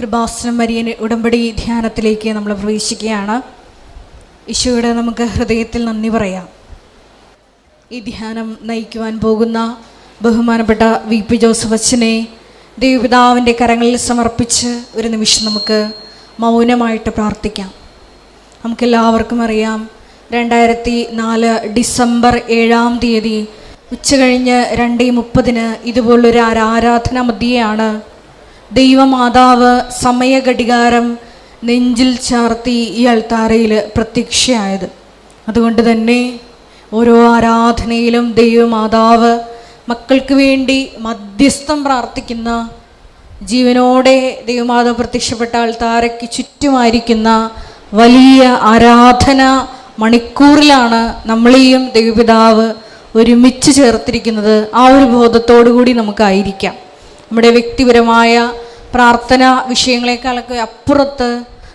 Kripasanam Marian ഉടമ്പടി ധ്യാനത്തിലേക്ക് നമ്മൾ പ്രവേശിക്കുകയാണ്. ഈശോയുടെ നമുക്ക് ഹൃദയത്തിൽ നന്ദി പറയാം. ഈ ധ്യാനം നയിക്കുവാൻ പോകുന്ന ബഹുമാനപ്പെട്ട വി പി ജോസഫ് അച്ഛനെ ദൈവപിതാവിന്റെ കരങ്ങളിൽ സമർപ്പിച്ച് ഒരു നിമിഷം നമുക്ക് മൗനമായിട്ട് പ്രാർത്ഥിക്കാം. നമുക്കെല്ലാവർക്കും അറിയാം രണ്ടായിരത്തി നാല് ഡിസംബർ ഏഴാം തീയതി ഉച്ചകഴിഞ്ഞ് രണ്ടേ മുപ്പതിന് ഇതുപോലൊരു ആരാധന മധ്യയാണ് ദൈവമാതാവ് സമയഘടികാരം നെഞ്ചിൽ ചാർത്തി ഈ അൾത്താറയിൽ പ്രത്യക്ഷയായത്. അതുകൊണ്ട് തന്നെ ഓരോ ആരാധനയിലും ദൈവമാതാവ് മക്കൾക്ക് വേണ്ടി മധ്യസ്ഥം പ്രാർത്ഥിക്കുന്ന ജീവനോടെ ദൈവമാതാവ് പ്രത്യക്ഷപ്പെട്ട ആൾത്താരയ്ക്ക് ചുറ്റുമായിരിക്കുന്ന വലിയ ആരാധന മണിക്കൂറിലാണ് നമ്മളെയും ദൈവപിതാവ് ഒരുമിച്ച് ചേർത്തിരിക്കുന്നത്. ആ ഒരു ബോധത്തോടു കൂടി നമുക്കായിരിക്കാം. നമ്മുടെ വ്യക്തിപരമായ പ്രാർത്ഥന വിഷയങ്ങളെക്കാളൊക്കെ അപ്പുറത്ത്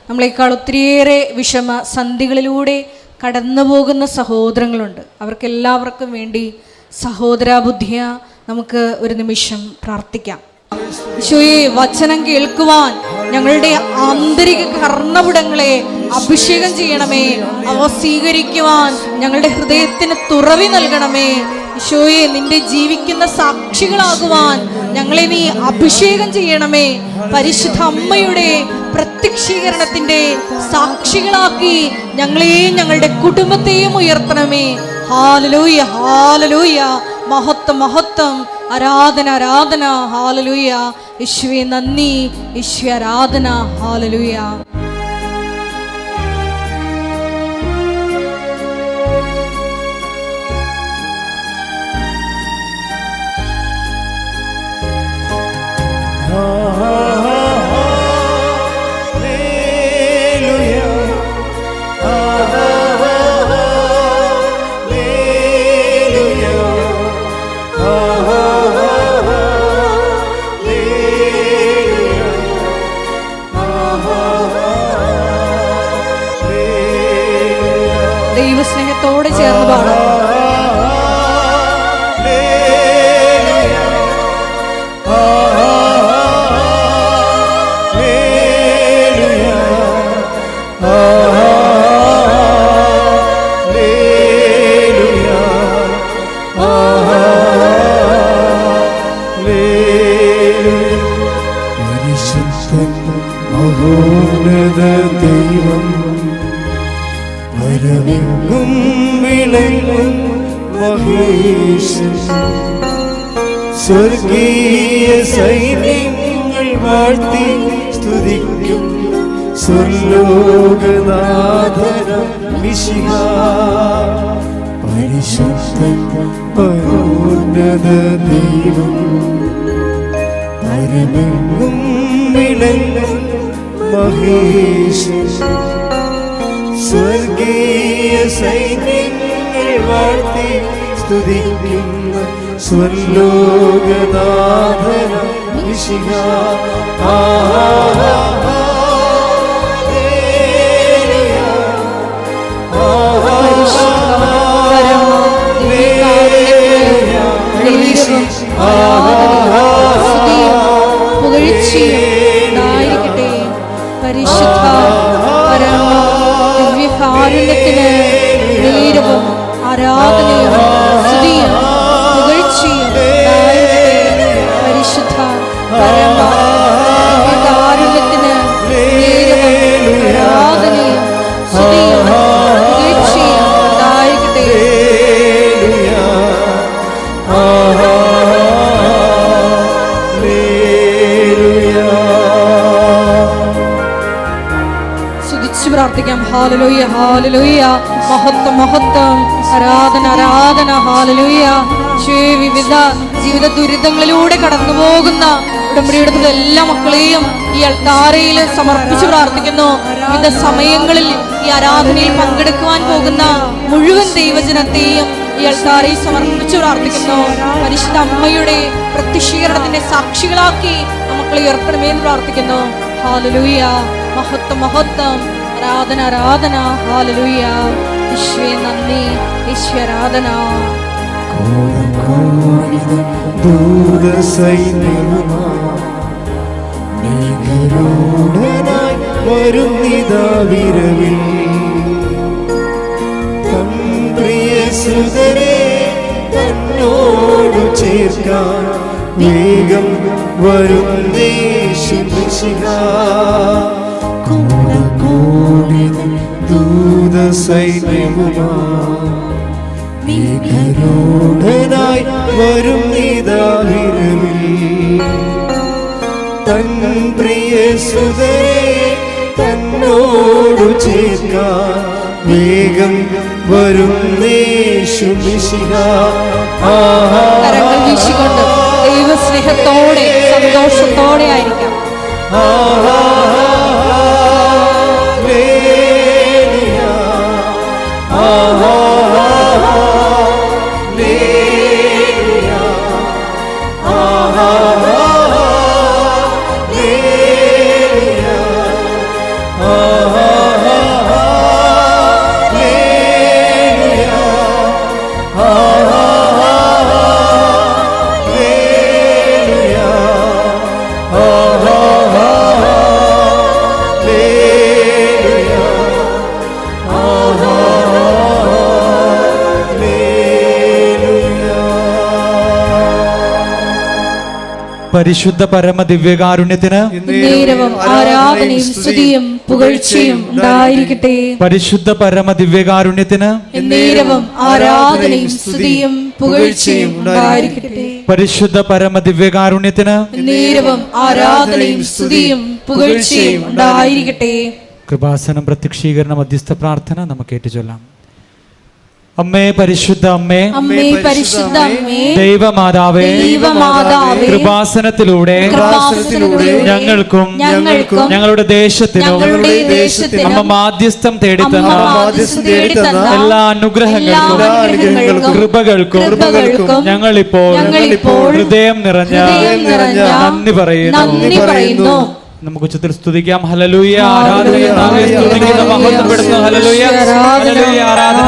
നമ്മളെക്കാൾ ഒത്തിരിയേറെ വിഷമ സന്ധികളിലൂടെ കടന്നു പോകുന്ന സഹോദരങ്ങളുണ്ട്. അവർക്കെല്ലാവർക്കും വേണ്ടി സഹോദരാബുദ്ധിയ നമുക്ക് ഒരു നിമിഷം പ്രാർത്ഥിക്കാം. ഈശോയെ വചനം കേൾക്കുവാൻ ഞങ്ങളുടെ ആന്തരിക കർണപുടങ്ങളെ അഭിഷേകം ചെയ്യണമേ. അവ സ്വീകരിക്കുവാൻ ഞങ്ങളുടെ ഹൃദയത്തിന് തുറവി നൽകണമേ. ഈശോയെ നിന്റെ ജീവിക്കുന്ന സാക്ഷികളാകുവാൻ ഞങ്ങളെ നീ അഭിഷേകം ചെയ്യണമേ. പരിശുദ്ധ അമ്മയുടെ പ്രത്യക്ഷീകരണത്തിന്റെ സാക്ഷികളാക്കി ഞങ്ങളെയും ഞങ്ങളുടെ കുടുംബത്തെയും ഉയർത്തണമേ. Hallelujah hallelujah. മഹത്വം മഹത്വം. ആരാധന ആരാധന ഹാലലൂയ യേശുവെ നന്ദി യേശു ആരാധന ഹാലലൂയ ദൈവസ്നേഹത്തോടെ മഹോന്നത ദൈവം. പരമെങ്ങും വിളങ്ങും മഹേശൻ സ്വർഗീയ സൈന്യങ്ങൾ വാഴ്ത്തി സ്തുതിക്കും. സ്വർലോകനാഥനം മിശിഹ. പരിശുദ്ധൻ പരോന്നത ദൈവം. പരമെങ്ങും വിളങ്ങും മഹേശൻ സ്വർഗീയ സൈന്യങ്ങൾ വാഴ്ത്തി സ്തുതിക്കുന്ന സ്വർലോകനാഥന വിശിക പുകഴ്ചയുണ്ടായിരിക്കട്ടെ ആരാധന ആരാധന വിവിധ ജീവിത ദുരിതങ്ങളിലൂടെ കടന്നു പോകുന്ന ഉടമ്പടിയെടുത്തുള്ള എല്ലാ മക്കളെയും ഈ അൾത്താരയിൽ സമർപ്പിച്ചു പ്രാർത്ഥിക്കുന്നു. വിവിധ സമയങ്ങളിൽ ഈ ആരാധനയിൽ പങ്കെടുക്കുവാൻ പോകുന്ന മുഴുവൻ ദൈവജനത്തെയും ഈ അൾത്താരയിൽ സമർപ്പിച്ചു പ്രാർത്ഥിക്കുന്നു. പരിശുദ്ധ അമ്മയുടെ പ്രത്യക്ഷീകരണത്തിന്റെ സാക്ഷികളാക്കി മക്കളെ ഉയർത്തണമേ എന്ന് പ്രാർത്ഥിക്കുന്നു. ഹാലലൂയ മഹത്വം മഹത്വം. ആരാധന ആരാധന ഹാലലൂയ ഈശ്വേ നന്ദി ഈശ്വരാധന ദൂര സൈന്യമാ മേഘ നിഗരൂഢനായി വരുന്നിതാ വിരവിൽ. തൻ പ്രിയ സുതരെ തന്നോടു ചേർക്കാൻ വേഗം വരുന്നേശുമിശിഹ കൂടെ കൂടി ദൂത സൈന്യവുമാ നിഗരൂഢനായി വരും നീതാ വിരവിൽ തൻ പ്രിയ സുതരെ തന്നോടു ചേർക്കാൻ വേഗം വരും നേശു കരങ്ങൾ വീശിക്കൊണ്ട് ദൈവസ്നേഹത്തോടെ സന്തോഷത്തോടെ ആയിരിക്കാം. Oh. പരിശുദ്ധ പരമ ദിവ്യകാരുണ്യത്തിന് ആരാധനയും സ്തുതിയും പുകഴ്ചയും ഉണ്ടായിരിക്കട്ടെ. പരിശുദ്ധ പരമ ദിവ്യകാരുണ്യത്തിന് ആരാധനയും സ്തുതിയും പുകഴ്ചയും ഉണ്ടായിരിക്കട്ടെ. പരിശുദ്ധ പരമ ദിവ്യകാരുണ്യത്തിന് ആരാധനയും സ്തുതിയും പുകഴ്ചയും ഉണ്ടായിരിക്കട്ടെ. കൃപാസനം പ്രത്യക്ഷീകരണ മധ്യസ്ഥ പ്രാർത്ഥന നമുക്ക് ഏറ്റുചൊല്ലാം. അമ്മേ പരിശുദ്ധ അമ്മേ. അമ്മേ പരിശുദ്ധ അമ്മേ. ദൈവമാതാവേ. ദൈവമാതാവേ. കൃപാസനത്തിലൂടെ കൃപാസനത്തിലൂടെ ഞങ്ങൾക്കും ഞങ്ങൾക്കും ഞങ്ങളുടെ ദേശത്തിനും ഞങ്ങളുടെ ദേശത്തിനും അമ്മ മാധ്യസ്ഥം തേടി അമ്മ തന്ന മാധ്യസ്ഥം തേടി തന്ന എല്ലാ അനുഗ്രഹങ്ങൾക്കും എല്ലാ അനുഗ്രഹങ്ങൾക്കും കൃപകൾക്കും കൃപകൾക്കും ഞങ്ങളിപ്പോൾ ഞങ്ങളിപ്പോൾ ഹൃദയം നിറഞ്ഞ ഹൃദയം നിറഞ്ഞ നന്ദി പറയുന്നു. നന്ദി പറയുന്നു. നമുക്ക് ഉച്ചത്തിൽ സ്തുതിക്കാം. ഹലലൂയ ആരാധന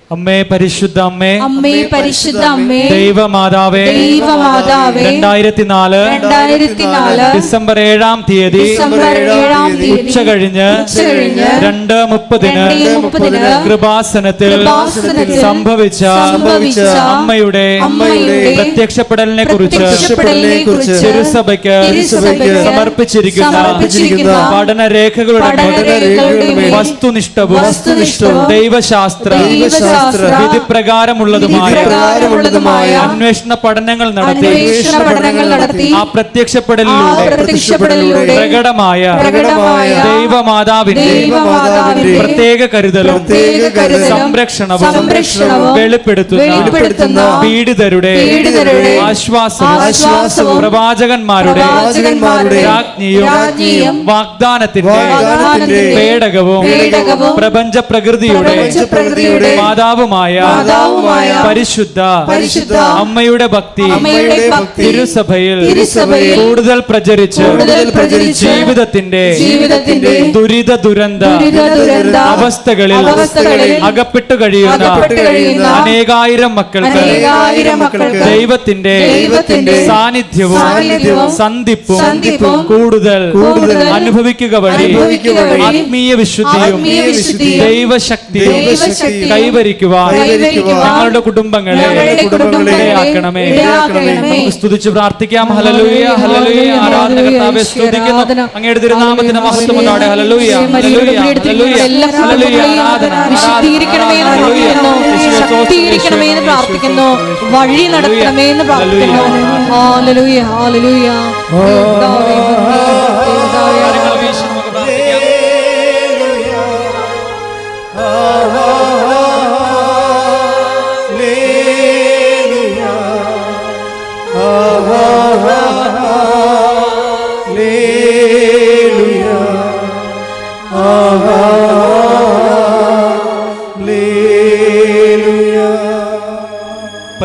അമ്മേ പരിശുദ്ധ അമ്മേ. അമ്മേ പരിശുദ്ധ അമ്മേ. ദൈവമാതാവേ. ദൈവമാതാവേ. രണ്ടായിരത്തി നാല് രണ്ടായിരത്തി നാല് ഡിസംബർ ഏഴാം തീയതി ഉച്ച കഴിഞ്ഞ് രണ്ട് മുപ്പതിന് കൃപാസനത്തിൽ സംഭവിച്ച അമ്മയുടെ അമ്മയുടെ പ്രത്യക്ഷപ്പെടലിനെ കുറിച്ച് തിരുസഭയ്ക്ക് സമർപ്പിച്ചിരിക്കുന്ന പഠനരേഖകളുടെ വസ്തുനിഷ്ഠവും ദൈവശാസ്ത്ര വിധിപ്രകാരമുള്ളതുമായ വിധിപ്രകാരമുള്ളതുമായ അന്വേഷണ പഠനങ്ങൾ നടത്തി. അന്വേഷണ പഠനങ്ങൾ നടത്തി. ആ പ്രത്യക്ഷപ്പെടലിലൂടെ പ്രകടമായ ദൈവമാതാവിന്റെ പ്രത്യേക കരുതലും സംരക്ഷണവും വെളിപ്പെടുത്തുന്ന പീഡിതരുടെ ആശ്വാസവും പ്രവാചകന്മാരുടെ രാജ്ഞിയും വാഗ്ദാനത്തിന്റെ പേടകവും പ്രപഞ്ച പ്രകൃതിയുടെ പ്രപഞ്ചപ്രകൃതിയുടെ മാതാവുമായ പരിശുദ്ധ പരിശുദ്ധ അമ്മയുടെ ഭക്തി തിരുസഭയിൽ കൂടുതൽ പ്രചരിച്ച് ജീവിതത്തിന്റെ ജീവിതത്തിന്റെ ദുരിത ദുരന്ത അവസ്ഥകളിൽ അകപ്പെട്ടു കഴിയുന്ന അനേകായിരം മക്കൾക്ക് ദൈവത്തിന്റെ സാന്നിധ്യവും സന്ധിപ്പും കൂടുതൽ അനുഭവിക്കുക വഴി ആത്മീയ വിശുദ്ധിയും ദൈവശക്തിയും ദൈവശക്തിയും കൈവരിക്കുവാൻ ഞങ്ങളുടെ കുടുംബങ്ങളെ ഇടയാക്കണമേ. നമുക്ക് സ്തുതിച്ച് പ്രാർത്ഥിക്കാം. ഹലലൂയ ഹലലൂയ ആരാധന കർത്താവെ സ്തുതിക്കുന്നു. അങ്ങയുടെ തിരുനാമത്തിന്റെ മഹത്വം ഉണ്ടാടെ ഹലലൂയ ഹലലൂയ ഹലലൂയ എല്ലാ ഹലലൂയ ആരാധന വിശുദ്ധീകരിക്കണമേ ശക്തീകരിക്കണമേ എന്ന് പ്രാർത്ഥിക്കുന്നു. വഴി നടത്തണമേ എന്ന് പ്രാർത്ഥിക്കുന്നു. ഹാലലൂയ ഹാലലൂയ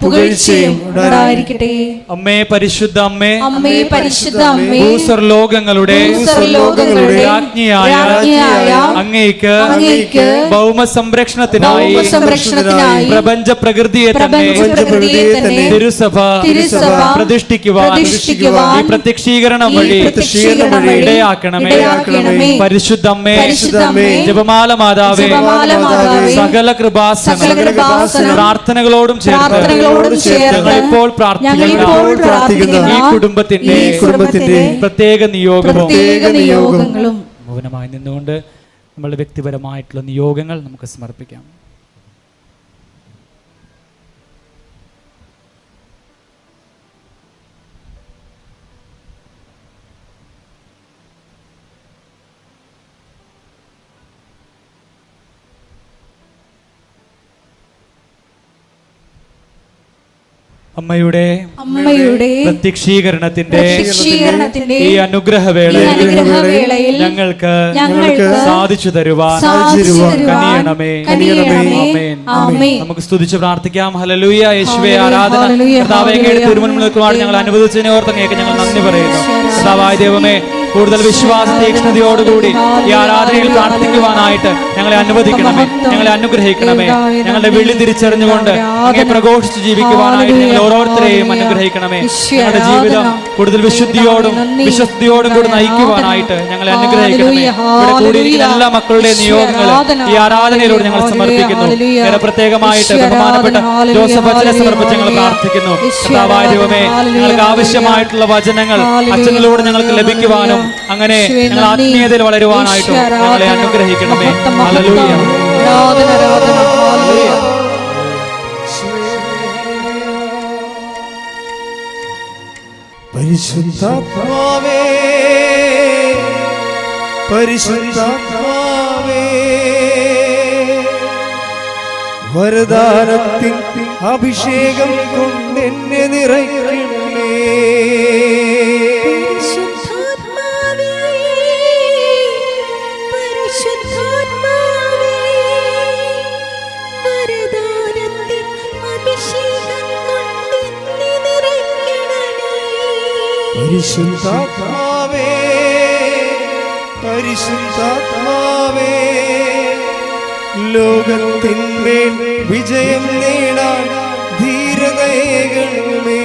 പുകഴ്ചയും ഉണ്ടായിരിക്കട്ടെ. അമ്മേ പരിശുദ്ധ അമ്മേ. അമ്മേ പരിശുദ്ധ അമ്മേ. ഭൂസ്വർലോകങ്ങളുടെ ഭൂസ്വർലോകങ്ങളുടെ രാജ്ഞിയായ രാജ്ഞിയായ അങ്ങേക്ക് അങ്ങേക്ക് ഭൗമ സംരക്ഷണത്തിനായി സംരക്ഷണത്തിനായി പ്രപഞ്ച പ്രകൃതിയെ തന്നെ തിരുസഭ തിരുസഭ പ്രതിഷ്ഠിക്കുവാൻ ഈ പ്രത്യക്ഷീകരണം വഴി ഇടയാക്കണമേ. പരിശുദ്ധമ്മേ ജപമാല മാതാവേ സകല കൃപാസനം, പ്രാർത്ഥനകളോടും ചേർത്ത് പ്രാർത്ഥിക്കുന്ന. ഈ കുടുംബത്തിന്റെ ഈ കുടുംബത്തിന്റെ പ്രത്യേക നിയോഗവും നിയോഗങ്ങളും മൗനമായി നിന്നുകൊണ്ട് നമ്മളുടെ വ്യക്തിപരമായിട്ടുള്ള നിയോഗങ്ങൾ നമുക്ക് സമർപ്പിക്കാം. അമ്മയുടെ അമ്മയുടെ പ്രത്യക്ഷീകരണത്തിന്റെ ഈ അനുഗ്രഹവേളയിൽ ഈ ഞങ്ങൾക്ക് സാധിച്ചു തരുവാൻ കനിയണമേ. കനിയണമേ. നമുക്ക് സ്തുതിച്ച് പ്രാർത്ഥിക്കാം. ഹലലൂയ യേശുവേ ആരാധന ഹല്ലേലൂയ, കർത്താവെ അങ്ങയുടെ ഹല്ലേലൂയ. തിരുമുൻപിൽ നിൽക്കുവാൻ ഞങ്ങൾ അനുവദിച്ചതിനെ ഓർത്ത് അങ്ങേക്ക് ഞങ്ങൾ നന്ദി പറയുന്നു. കർത്താവായ ദൈവമേ കൂടുതൽ വിശ്വാസ തീക്ഷ്ണതയോടുകൂടി ഈ ആരാധനയിൽ പ്രാർത്ഥിക്കുവാനായിട്ട് ഞങ്ങളെ അനുവദിക്കണമേ. ഞങ്ങളെ അനുഗ്രഹിക്കണമേ. ഞങ്ങളുടെ വിളി തിരിച്ചറിഞ്ഞുകൊണ്ട് അങ്ങേ പ്രഘോഷിച്ച് ജീവിക്കുവാനായിട്ട് ഞങ്ങൾ ഓരോരുത്തരെയും അനുഗ്രഹിക്കണമേ. ഞങ്ങളുടെ ജീവിതം കൂടുതൽ വിശുദ്ധിയോടും വിശ്വസ്തിയോടും കൂടി നയിക്കുവാനായിട്ട് ഞങ്ങളെ അനുഗ്രഹിക്കണമേ. ഇവിടെ കൂടിയിരിക്കുന്ന എല്ലാ മക്കളുടെ നിയോഗങ്ങൾ ഈ ആരാധനയിലൂടെ ഞങ്ങൾ സമർപ്പിക്കുന്നു. പ്രത്യേകമായിട്ട് ബഹുമാനപ്പെട്ട ജോസഫ് അച്ഛനെ സമർപ്പിച്ച് ഞങ്ങൾ പ്രാർത്ഥിക്കുന്നു. ദൈവമേ ഞങ്ങൾക്ക് ആവശ്യമായിട്ടുള്ള വചനങ്ങൾ അച്ഛനിലൂടെ ഞങ്ങൾക്ക് ലഭിക്കുവാനും അങ്ങനെ ഞങ്ങൾ ആത്മീയതയിൽ വളരുവാനായിട്ടും ഞങ്ങളെ അനുഗ്രഹിക്കണമേ. ആരാധന. പരിശുദ്ധാത്മാവേ പരിശുദ്ധാത്മാവേ. വരദാനത്തിൻ അഭിഷേകം കൊണ്ട് എന്നെ പരിശുദ്ധാത്മാവേ പരിശുദ്ധാത്മാവേ ലോകത്തിന്മേൽ വിജയം നേടാൻ ധീരതയേകണമേ.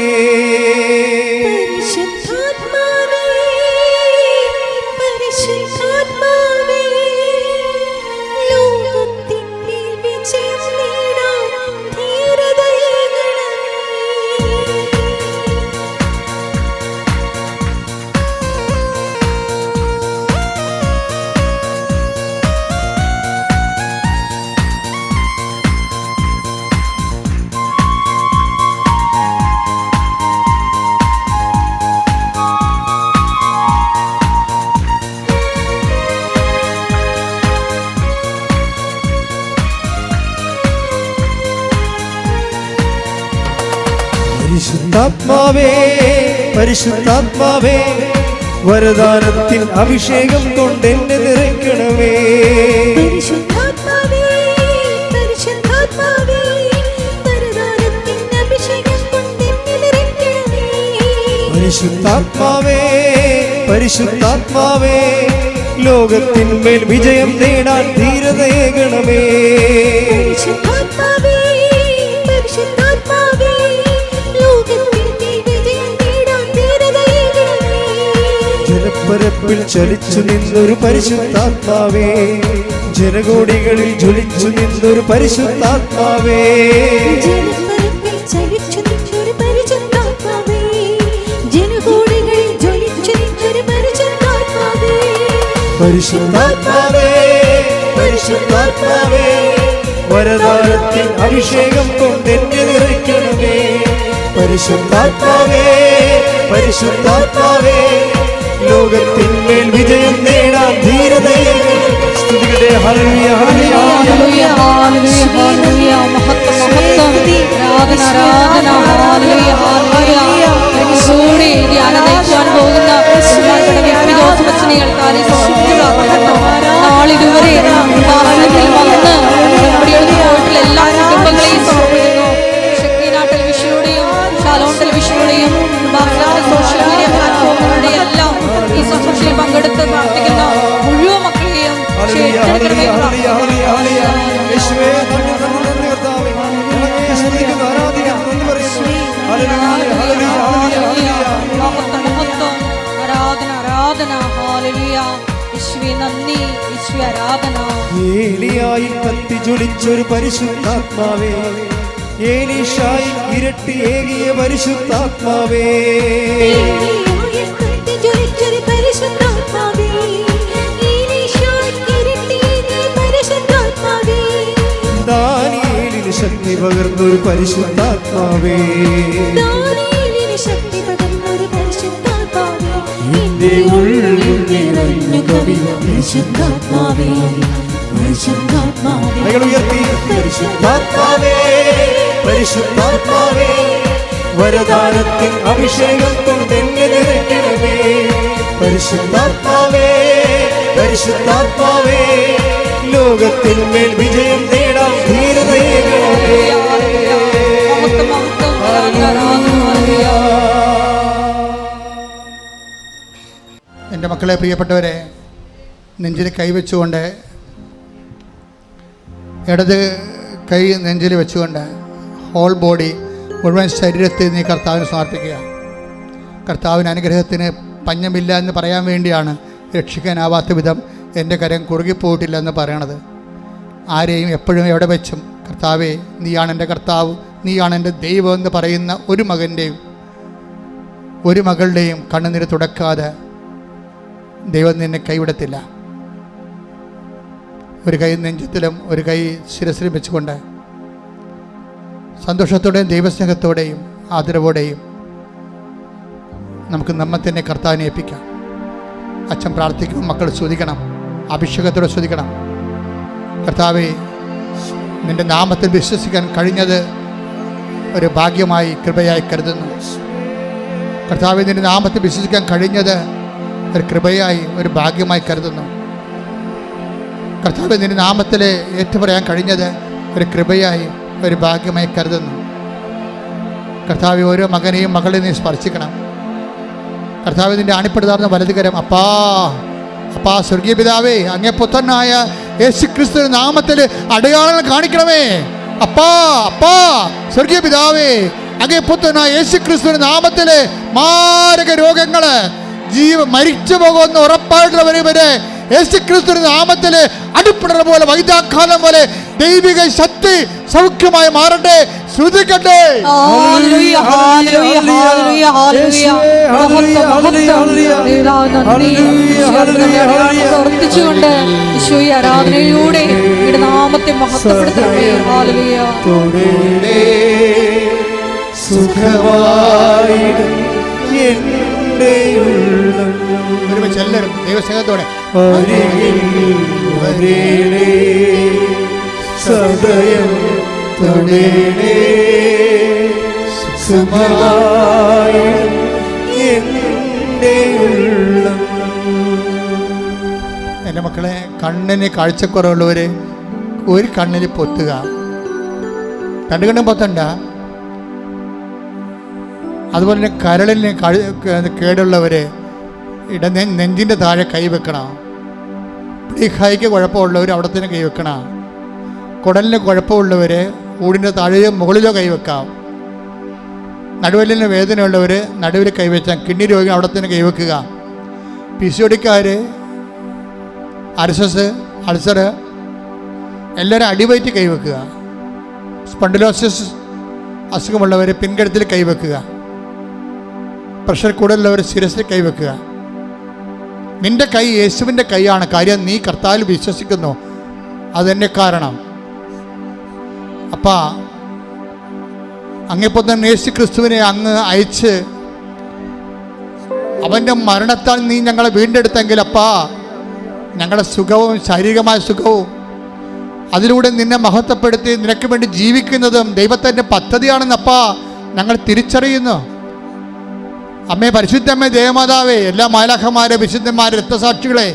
പരിശുദ്ധാത്മാവേ വരദാനത്തിൽ അഭിഷേകം കൊണ്ട് എന്നെ നിറയ്ക്കണമേ. പരിശുദ്ധാത്മാവേ, പരിശുദ്ധാത്മാവേ, ലോകത്തിന്മേൽ വിജയം നേടാൻ ധീരതയേകണമേ. ജലപ്പരപ്പിൽ ചലിച്ചു നിന്നൊരു പരിശുദ്ധാത്മാവേ. ജനകോടികളിൽ ജ്വലിച്ചു നിന്നൊരു പരിശുദ്ധാത്മാവേ. ജനപരപ്പിൽ ചലിച്ചു നിന്നൊരു പരിശുദ്ധാത്മാവേ. ജനകോടികളിൽ ജ്വലിച്ചു നിന്നൊരു പരിശുദ്ധാത്മാവേ. പരിശുദ്ധാത്മാവേ പരിശുദ്ധാത്മാവേ വരദാനത്തിൽ അഭിഷേകം കൊണ്ടെന്നെ നിറയ്ക്കണമേ. പരിശുദ്ധാത്മാവേ പരിശുദ്ധാത്മാവേ. ലോകത്തിന്മേൽ വിജയം നേടാൻ ധീരതയെ സ്തുതികട്ടെ hallelujah hallelujah hallelujah, hallelujah, hallelujah. മഹത്വം, മഹത്വം. ആരാധന, ആരാധന, ഹല്ലേലൂയ, ഹല്ലേലൂയ. കൂടി ധ്യാനം നയിക്കുവാൻ പോകുന്ന ബഹുമാനപ്പെട്ട വ്യക്തി ജോസഫ് അച്ഛനെ കേൾക്കാതെ സൂക്ഷിച്ചു പ്രാർത്ഥിക്കുന്നു. നാളിതുവരെ വന്ന് പരിശുദ്ധാത്മാവേ ഏലീഷായി ഇരട്ടി ഏകിയ പരിശുദ്ധാത്മാവേ. ദാനിയേലിന് ശക്തി പകർന്നൊരു പരിശുദ്ധാത്മാവേ. എന്റെ ഉള്ളിൽ നിറഞ്ഞു കവിത പരിശുദ്ധാത്മാവേ. പരിശുദ്ധാത്മാവേ. വരദാനത്തിൻ അഭിഷേകം കൊണ്ട് എന്നെ നിറയ്ക്കണമേ. പരിശുദ്ധാത്മാവേ. പരിശുദ്ധാത്മാവേ. ലോകത്തിന്മേൽ വിജയം നേടാം ധീരതയേകണമേ. എന്റെ മക്കളെ പ്രിയപ്പെട്ടവരെ നെഞ്ചിൽ കൈവച്ചുകൊണ്ട് ഇടത് കൈ നെഞ്ചിൽ വെച്ചുകൊണ്ട് ഹോൾ ബോഡി മുഴുവൻ ശരീരത്തിൽ നീ കർത്താവിന് സമർപ്പിക്കുക. കർത്താവിന് അനുഗ്രഹത്തിന് പഞ്ഞമില്ല എന്ന് പറയാൻ വേണ്ടിയാണ് രക്ഷിക്കാനാവാത്ത വിധം എന്റെ കരം കുറുകിപ്പോയിട്ടില്ല എന്ന് പറയണത്. ആരെയും എപ്പോഴും എവിടെ വെച്ചും കർത്താവേ നീയാണ് എന്റെ കർത്താവ് നീയാണ് എന്റെ ദൈവം എന്ന് പറയുന്ന ഒരു മകന്റെയും ഒരു മകളുടെയും കണ്ണുനീര് തുടക്കാതെ ദൈവം നിന്നെ കൈവിടത്തില്ല. ഒരു കൈ നെഞ്ചത്തിലും ഒരു കൈ ശിരസിലും വെച്ചുകൊണ്ട് സന്തോഷത്തോടെയും ദൈവസ്നേഹത്തോടെയും ആദരവോടെയും നമുക്ക് നമ്മെ തന്നെ കർത്താവിനെ ഏൽപ്പിക്കാം. അച്ഛൻ പ്രാർത്ഥിക്കും മക്കൾ ശ്രദ്ധിക്കണം അഭിഷേകത്തോടെ ശ്രദ്ധിക്കണം കർത്താവെ നിന്റെ നാമത്തിൽ വിശ്വസിക്കാൻ കഴിഞ്ഞത് ഒരു ഭാഗ്യമായി കൃപയായി കരുതുന്നു. കർത്താവെ നിന്റെ നാമത്തിൽ വിശ്വസിക്കാൻ കഴിഞ്ഞത് ഒരു കൃപയായി ഒരു ഭാഗ്യമായി കരുതുന്നു. കർത്താവ് നിന്റെ നാമത്തിൽ ഏറ്റുപറയാൻ കഴിഞ്ഞത് ഒരു കൃപയായി ഒരു ഭാഗ്യമായി കരുതുന്നു. കർത്താവ് ഓരോ മകനെയും മകളെയും നീ സ്പർശിക്കണം. കർത്താവ് നിന്റെ അണിപ്പെടുതാർന്ന വലതുകരം അപ്പാ അപ്പാ സ്വർഗീയ പിതാവേ അങ്ങേ പുത്രനായ യേശു ക്രിസ്തു നാമത്തിൽ അടയാളങ്ങൾ കാണിക്കണമേ. അപ്പാ അപ്പാ സ്വർഗീയ പിതാവേ അങ്ങേ പുത്രനായ യേശു ക്രിസ്തു നാമത്തിലെ മാരക രോഗങ്ങൾ ജീവ മരിച്ചു പോകുമെന്ന് ഉറപ്പായിട്ടുള്ളവരെ വരെ യേശു ക്രിസ്തുവിന്റെ നാമത്തിൽ അടിപ്പിടർ പോലെ വൈദ്യാഘാതം പോലെ ദൈവിക ശക്തി സൗഖ്യമായി മാറട്ടെ. ശ്രുതിക്കട്ടെ. പ്രവർത്തിച്ചുകൊണ്ട് ഈശോയെ ആരാധനയിലൂടെ ഇവിടെ നാമത്തെ മഹത്വപ്പെടുത്തണമേ സുഖമായി ഒരുമിച്ച് എല്ലാവരും ദൈവസ്നേഹത്തോടെ എന്റെ ഉള്ളം. മക്കളെ കണ്ണിന് കാഴ്ചക്കുറവുള്ളവർ ഒരു കണ്ണിൽ പൊത്തുക. രണ്ട് കണ്ണും പൊത്തണ്ട. അതുപോലെ തന്നെ കരളിന് കേടുള്ളവര് ഇട നെഞ്ചിന്റെ താഴെ കൈ വെക്കണം. പ്ലീഹായിക്ക് കുഴപ്പമുള്ളവർ അവിടെ തന്നെ കൈവെക്കണം കുടലിന് കുഴപ്പമുള്ളവർ ഊടിന്റെ താഴെയോ മുകളിലോ കൈവെക്കാം നടുവലിന് വേദനയുള്ളവർ നടുവിൽ കൈവച്ചാൽ കിഡ്നി രോഗികൾ അവിടെ തന്നെ കൈവെക്കുക പി അർസസ് അൾസർ എല്ലാവരും അടിവയറ്റ് കൈവെക്കുക സ്പണ്ടിലോസിസ് അസുഖമുള്ളവർ പിൻകഴുത്തിൽ കൈവെക്കുക പ്രഷർ കൂടുതലുള്ളവർ ശിരസിൽ കൈവെക്കുക നിന്റെ കൈ യേശുവിന്റെ കൈയാണ്. കാര്യം നീ കർത്താവിൽ വിശ്വസിക്കുന്നു. അതെന്നെ കാരണം. അപ്പാ അങ്ങിപ്പോൾ തന്നെ യേശു ക്രിസ്തുവിനെ അങ്ങ് അയച്ച് അവന്റെ മരണത്താൽ നീ ഞങ്ങളെ വീണ്ടെടുത്തെങ്കിൽ അപ്പാ ഞങ്ങളുടെ സുഖവും ശാരീരികമായ സുഖവും അതിലൂടെ നിന്നെ മഹത്വപ്പെടുത്തി നിനക്ക് വേണ്ടി ജീവിക്കുന്നതും ദൈവത്തിന്റെ പദ്ധതിയാണെന്നപ്പാ ഞങ്ങൾ തിരിച്ചറിയുന്നു. അമ്മേ പരിശുദ്ധമ്മേ ദേവമാതാവേ എല്ലാ മാലാഖമാരെ വിശുദ്ധന്മാരെ രക്തസാക്ഷികളെ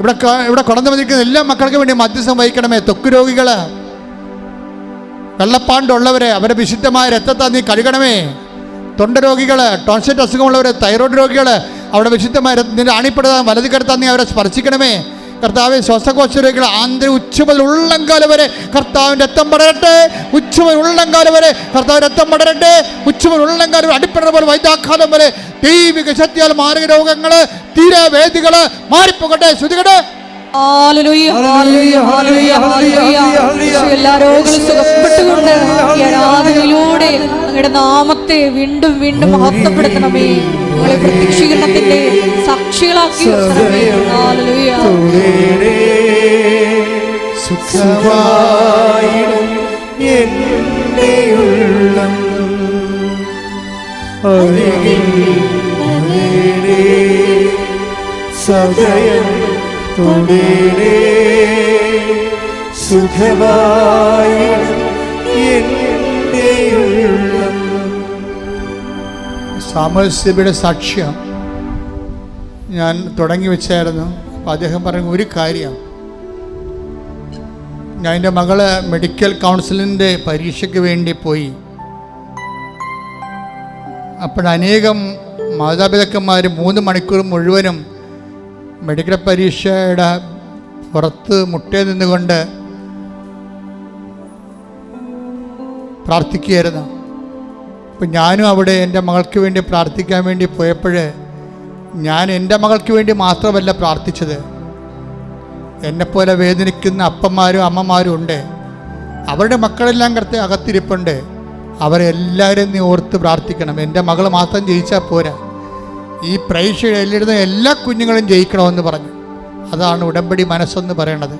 ഇവിടെ ഇവിടെ കടന്നു വന്നിരിക്കുന്ന എല്ലാ മക്കൾക്ക് വേണ്ടി മധ്യസ്ഥം വഹിക്കണമേ ത്വക്ക് രോഗികൾ വെള്ളപ്പാണ്ടുള്ളവരെ അവരെ വിശുദ്ധമായ രക്തത്താൽ നീ കഴുകണമേ. തൊണ്ട രോഗികൾ ടോൺസെറ്റ് അസുഖമുള്ളവർ തൈറോയ്ഡ് രോഗികൾ അവിടെ വിശുദ്ധമായ നിന്റെ അണിപ്പെടുത്താൻ വലതു കരുത്താൻ നീ അവരെ സ്പർശിക്കണമേ. കർത്താവ് ശ്വാസകോശ രോഗികൾ ആന്തര ഉച്ച ഉള്ളംകാല വരെ കർത്താവിന്റെ രക്തം പടരട്ടെ. ഉച്ചമൽ ഉള്ളംകാലം വരെ കർത്താവ് രക്തം പടരട്ടെ. ഉച്ചമൽ ഉള്ളംകാല വരെ അടിപ്പണ പോലെ വൈദ്യാഘാതം വരെ ദൈവിക ശക്തിയാൽ മാരക രോഗങ്ങൾ തീരവേദികൾ മാറിപ്പോകട്ടെ. ശ്രുതികട്ടെ എല്ലാ രോഗങ്ങളും സുഖപ്പെട്ടുകൊണ്ട് ഈ ആരാധനയിലൂടെ അങ്ങയുടെ നാമത്തെ വീണ്ടും വീണ്ടും മഹത്വപ്പെടുത്തണമേ. നമ്മളെ പ്രത്യക്ഷീകരണത്തിന്റെ സാക്ഷികളാക്കി. സുഖമായിടും അരികിൽ സദയം സാമൂഹ്യസഭയുടെ സാക്ഷ്യം. ഞാൻ തുടങ്ങി വെച്ചായിരുന്നു. അപ്പോൾ അദ്ദേഹം പറഞ്ഞ ഒരു കാര്യം. ഞാൻ എന്റെ മകൾ മെഡിക്കൽ കൗൺസിലിന്റെ പരീക്ഷയ്ക്ക് വേണ്ടി പോയി. അപ്പോഴനേകം മാതാപിതാക്കന്മാർ മൂന്ന് മണിക്കൂർ മുഴുവനും മെഡിക്കൽ പരീക്ഷയുടെ പുറത്ത് മുട്ടേ നിന്നുകൊണ്ട് പ്രാർത്ഥിക്കുകയായിരുന്നു. അപ്പം ഞാനും അവിടെ എന്റെ മകൾക്ക് വേണ്ടി പ്രാർത്ഥിക്കാൻ വേണ്ടി പോയപ്പോൾ ഞാൻ എന്റെ മകൾക്ക് വേണ്ടി മാത്രമല്ല പ്രാർത്ഥിച്ചത്. എന്നെപ്പോലെ വേദനിക്കുന്ന അപ്പന്മാരും അമ്മമാരും ഉണ്ട്. അവരുടെ മക്കളെല്ലാം കറുത്ത് അകത്തിരിപ്പുണ്ട്. അവരെല്ലാവരും നീ ഓർത്ത് പ്രാർത്ഥിക്കണം. എന്റെ മകൾ മാത്രം ജയിച്ചാൽ പോരാ. ഈ പരീക്ഷ എഴുതുന്ന എല്ലാ കുഞ്ഞുങ്ങളും ജയിക്കണമെന്ന് പറഞ്ഞു. അതാണ് ഉടമ്പടി മനസ്സെന്ന് പറയണത്.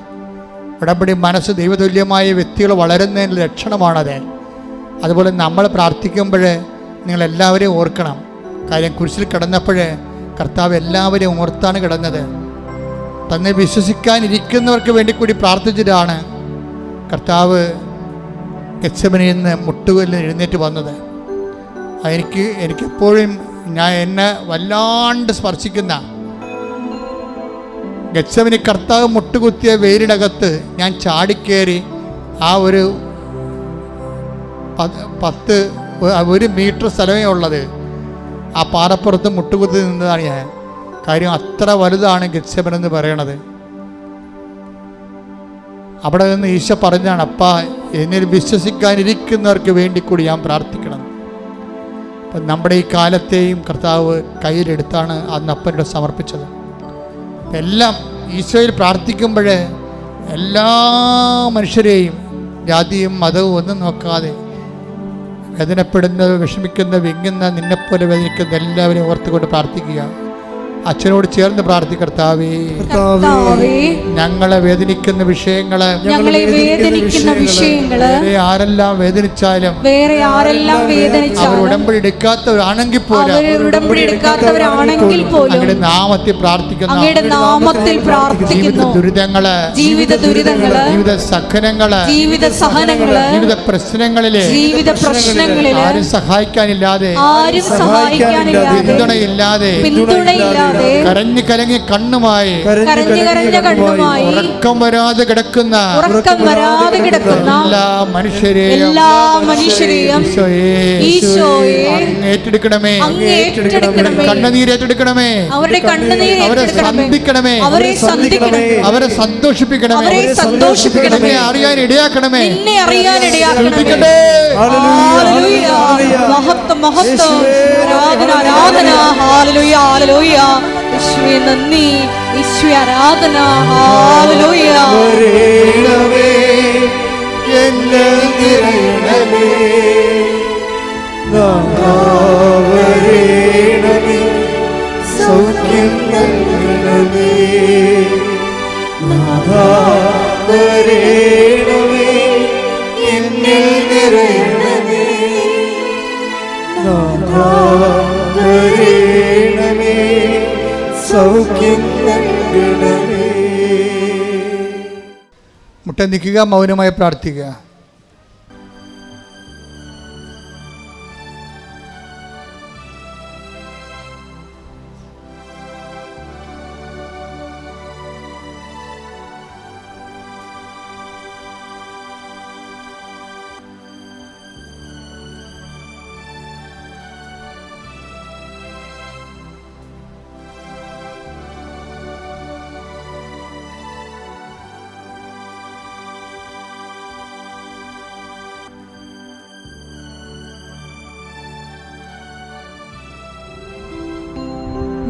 ഉടമ്പടി മനസ്സ് ദൈവതുല്യമായ വ്യക്തികൾ വളരുന്നതിന്റെ ലക്ഷണമാണത് അതുപോലെ നമ്മൾ പ്രാർത്ഥിക്കുമ്പോൾ നിങ്ങളെല്ലാവരെയും ഓർക്കണം. കാര്യം കുരിശിൽ കിടന്നപ്പോൾ കർത്താവ് എല്ലാവരെയും ഓർത്താണ് കിടന്നത്. തന്നെ വിശ്വസിക്കാനിരിക്കുന്നവർക്ക് വേണ്ടി കൂടി പ്രാർത്ഥിച്ചിട്ടാണ് കർത്താവ് ഗച്ചമനിൽ നിന്ന് മുട്ടുകല്ലിൽ എഴുന്നേറ്റ് വന്നത്. എനിക്ക് എനിക്കെപ്പോഴും ഞാൻ എന്നെ വല്ലാണ്ട് സ്പർശിക്കുന്ന. ഗച്ചമനി കർത്താവ് മുട്ടുകുത്തിയ വേരിനകത്ത് ഞാൻ ചാടിക്കേറി ആ ഒരു പത്ത് ഒരു മീറ്റർ സ്ഥലമേ ഉള്ളത്. ആ പാറപ്പുറത്ത് മുട്ടുകുത്തി നിന്നതാണ് ഞാൻ. കാര്യം അത്ര വലുതാണ് ഗച്ചവൻ എന്ന് പറയണത്. അവിടെ നിന്ന് ഈശോ പറഞ്ഞാണ് അപ്പാ എന്നിൽ വിശ്വസിക്കാനിരിക്കുന്നവർക്ക് വേണ്ടി കൂടി ഞാൻ പ്രാർത്ഥിക്കണം. അപ്പം നമ്മുടെ ഈ കാലത്തെയും കർത്താവ് കയ്യിലെടുത്താണ് അന്ന് അപ്പനോട് സമർപ്പിച്ചത്. എല്ലാം ഈശോയിൽ പ്രാർത്ഥിക്കുമ്പോഴേ എല്ലാ മനുഷ്യരെയും ജാതിയും മതവും ഒന്നും നോക്കാതെ വേദനപ്പെടുന്ന വിഷമിക്കുന്ന വിങ്ങുന്ന നിന്നെപ്പോലെ വേദനിക്കുന്ന എല്ലാവരെയും ഓർത്തുകൊണ്ട് പ്രാർത്ഥിക്കുക. അച്ഛനോട് ചേർന്ന് പ്രാർത്ഥിക്കർത്താവേ. കർത്താവേ, ഞങ്ങളെ വേദനിക്കുന്ന വിഷയങ്ങൾ ഞങ്ങളെ വേദനിക്കുന്ന വിഷയങ്ങൾ വേറെ ആരെല്ലാം വേദനിച്ചാലും വേറെ ആരെല്ലാം അവർ വേദനിച്ചാലും ഉടമ്പടി എടുക്കാത്തവരാണെങ്കിൽ പോലും അവർ ഉടമ്പടി എടുക്കാത്തവരാണെങ്കിൽ പോലും അങ്ങയുടെ നാമത്തിൽ പ്രാർത്ഥിക്കുന്ന അങ്ങയുടെ നാമത്തിൽ പ്രാർത്ഥിക്കുന്നു. ദുരിതങ്ങൾ ജീവിത ദുരിതങ്ങൾ ജീവിത സഹനങ്ങൾ ജീവിത സഹനങ്ങൾ ജീവിത പ്രശ്നങ്ങളിലെ ജീവിത പ്രശ്നങ്ങളിൽ ആരും സഹായിക്കാനില്ലാതെ ആരും സഹായിക്കാനില്ലാതെ പിന്തുണയില്ലാതെ പിന്തുണയില്ലാതെ കരഞ്ഞു കലങ്ങി കണ്ണുമായി കരഞ്ഞു കരഞ്ഞ കണ്ണുമായി ഉറക്കം വരാതെ കിടക്കുന്ന ഉറക്കം വരാതെ കിടക്കുന്ന എല്ലാ മനുഷ്യരെയും എല്ലാ മനുഷ്യരെയും ഏറ്റെടുക്കണമേ. അവരുടെ കണ്ണുനീര് അവരെ ഏറ്റെടുക്കണമേ. സന്ധിക്കണമേ. അവരെ സന്ധിക്കണമേ. അവരെ സന്തോഷിപ്പിക്കണമേ. അവരെ സന്തോഷിപ്പിക്കണമേ. അറിയാൻ ഇടയാക്കണമേ. എന്നെ അറിയാൻ ഇടയാക്കണമേ. മഹത്വം മഹത്വം. ആരാധന ആരാധന. ഹാലലുയ ഹാലലുയ. യേശുവേ നന്ദി. യേശുവേ ആരാധന. ഹാലലുയ എന്നെ നിറയണമേ. നാവരേണമേ വരേണമേ സൗഖ്യം നൽകണമേ. നാഥാ വരേണമേ എന്നിൽ നിറയണമേ. നാവരേണമേ വരേണമേ മുട്ട നിൽക്കുക മൗനമായി പ്രാർത്ഥിക്കുക.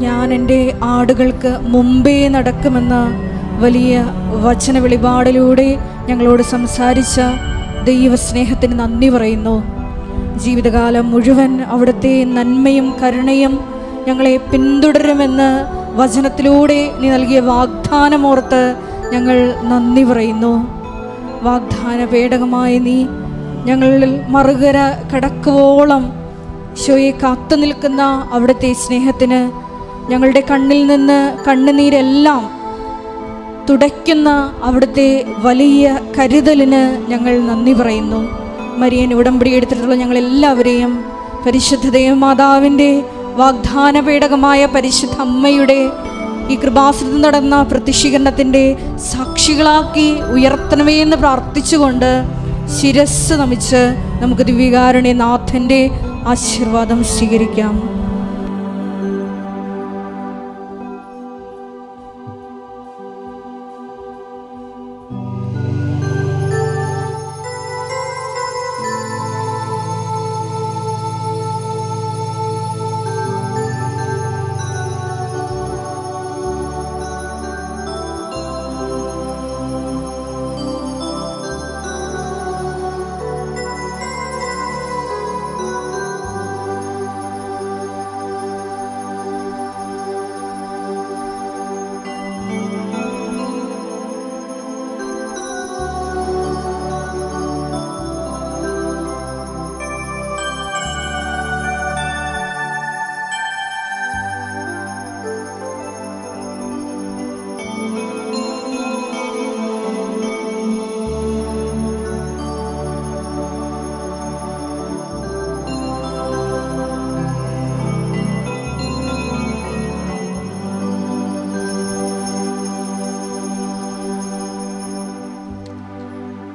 ഞാൻ എന്റെ ആടുകൾക്ക് മുമ്പേ നടക്കുമെന്ന വലിയ വചന വെളിപാടിലൂടെ ഞങ്ങളോട് സംസാരിച്ച ദൈവസ്നേഹത്തിന് നന്ദി പറയുന്നു. ജീവിതകാലം മുഴുവൻ അവിടുത്തെ നന്മയും കരുണയും ഞങ്ങളെ പിന്തുടരുമെന്ന് വചനത്തിലൂടെ നീ നൽകിയ വാഗ്ദാനമോർത്ത് ഞങ്ങൾ നന്ദി പറയുന്നു. വാഗ്ദാന പേടകമായ നീ ഞങ്ങളിൽ മറുകര കടക്കുവോളം ഈശോയെ കാത്തു നിൽക്കുന്ന അവിടുത്തെ സ്നേഹത്തിന് ഞങ്ങളുടെ കണ്ണിൽ നിന്ന് കണ്ണുനീരെല്ലാം തുടയ്ക്കുന്ന അവിടുത്തെ വലിയ കരുതലിന് ഞങ്ങൾ നന്ദി പറയുന്നു. മരിയൻ ഉടമ്പടി എടുത്തിട്ടുള്ള ഞങ്ങളെല്ലാവരെയും പരിശുദ്ധ മാതാവിന്റെ വാഗ്ദാന പേടകമായ പരിശുദ്ധ അമ്മയുടെ ഈ കൃപാസനത്തിൽ നടന്ന പ്രതിഷീകരണത്തിന്റെ സാക്ഷികളാക്കി ഉയർത്തണമേ എന്ന് പ്രാർത്ഥിച്ചുകൊണ്ട് ശിരസ് നമിച്ച് നമുക്ക് ദിവ്യകാരുണ്യ നാഥന്റെ ആശീർവാദം സ്വീകരിക്കാം.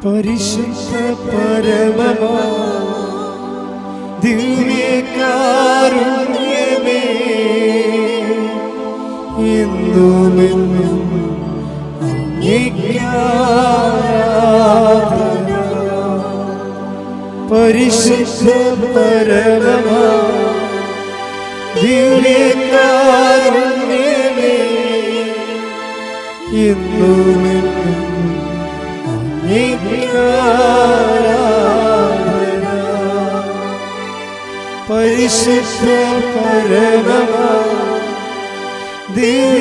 പരിശുദ്ധ പരമമാ ദിവ്യകാരുണ്യമേ എന്നുമെന്നും. പരിശുദ്ധ പരമമാ പരിശുദ്ധ പരമ ദിവ്യകാരുണ്യമേ